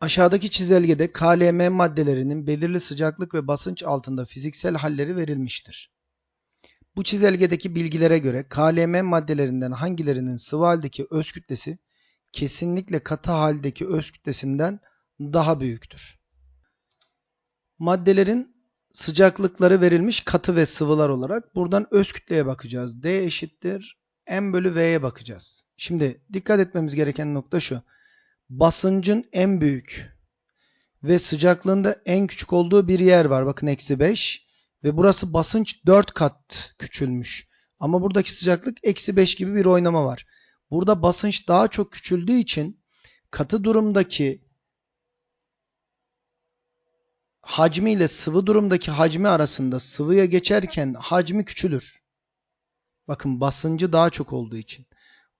Aşağıdaki çizelgede KLM maddelerinin belirli sıcaklık ve basınç altında fiziksel halleri verilmiştir. Bu çizelgedeki bilgilere göre KLM maddelerinden hangilerinin sıvı haldeki öz kütlesi kesinlikle katı haldeki öz kütlesinden daha büyüktür. Maddelerin sıcaklıkları verilmiş katı ve sıvılar olarak buradan öz kütleye bakacağız. D eşittir M bölü V'ye bakacağız. Şimdi dikkat etmemiz gereken nokta şu basıncın en büyük ve sıcaklığında en küçük olduğu bir yer var. Bakın eksi 5 ve burası basınç 4 kat küçülmüş. Ama buradaki sıcaklık eksi 5 gibi bir oynama var. Burada basınç daha çok küçüldüğü için katı durumdaki hacmi ile sıvı durumdaki hacmi arasında sıvıya geçerken hacmi küçülür. Bakın basıncı daha çok olduğu için.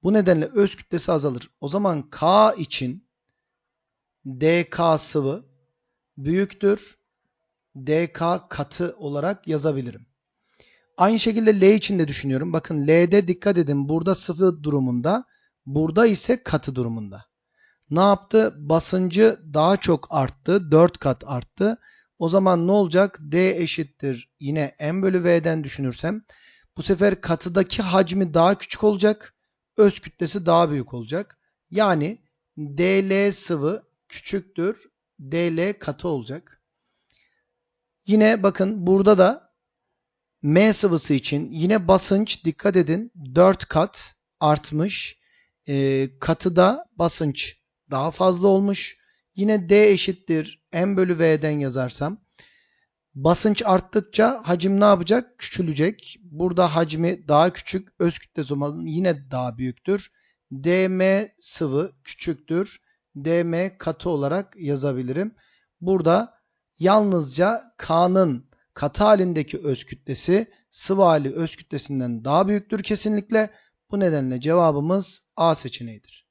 Bu nedenle öz kütlesi azalır. O zaman K için dk sıvı büyüktür dk katı olarak yazabilirim. Aynı şekilde L için de düşünüyorum. Bakın L'de dikkat edin. Burada sıvı durumunda. Burada ise katı durumunda. Ne yaptı? Basıncı daha çok arttı. 4 kat arttı. O zaman ne olacak? D eşittir. Yine M bölü V'den düşünürsem. Bu sefer katıdaki hacmi daha küçük olacak öz kütlesi daha büyük olacak. Yani dl sıvı küçüktür dl katı olacak. Yine bakın burada da M sıvısı için yine basınç dikkat edin 4 kat artmış. E, katıda basınç daha fazla olmuş. Yine D eşittir M bölü V'den yazarsam Basınç arttıkça hacim ne yapacak? Küçülecek. Burada hacmi daha küçük. Öz kütlesi yine daha büyüktür. dm sıvı küçüktür. dm katı olarak yazabilirim. Burada yalnızca K'nın katı halindeki öz kütlesi sıvı hali öz kütlesinden daha büyüktür kesinlikle. Bu nedenle cevabımız A seçeneğidir.